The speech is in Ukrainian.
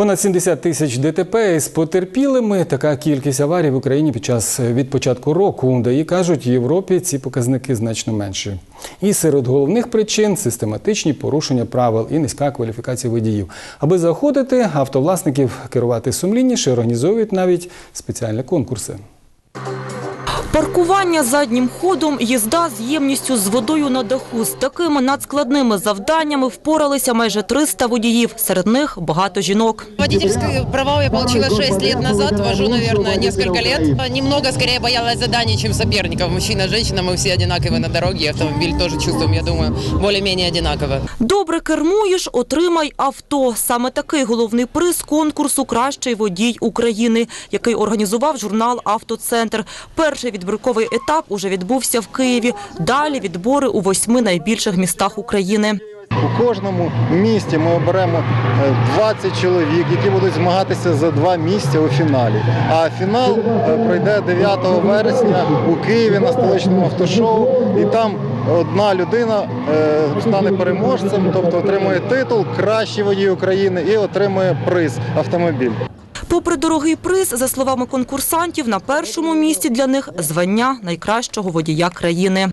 Понад 70 тисяч ДТП з потерпілими. Така кількість аварій в Україні під час від початку року. Де і кажуть, в Європі ці показники значно менші. І серед головних причин систематичні порушення правил і низька кваліфікація водіїв. Аби заохотити автовласників керувати сумлінніше, організовують навіть спеціальні конкурси. Паркування заднім ходом, їзда з ємністю з водою на даху. З такими надскладними завданнями впоралися майже 300 водіїв. Серед них багато жінок. Водительские права я получила 6 лет назад, вожу, наверное, несколько лет. Немного скорее боялась заданий, чем соперников. Мужчина, женщина, мы все одинаковые на дороге. Автомобиль тоже чувствуем, я думаю, более-менее одинаково. Добре кермуєш, отримай авто. Саме такий головний приз конкурсу «Кращий водій України», який організував журнал «Автоцентр». Перший відбірковий етап уже відбувся в Києві. Далі відбори у восьми найбільших містах України. У кожному місті ми оберемо е, 20 чоловік, які будуть змагатися за два місця у фіналі. А фінал е, пройде 9 вересня у Києві на столичному автошоу. І там одна людина е, стане переможцем, тобто отримує титул Кращий водій України і отримує приз автомобіль. Попри дорогий приз, за словами конкурсантів, на першому місці для них звання найкращого водія країни.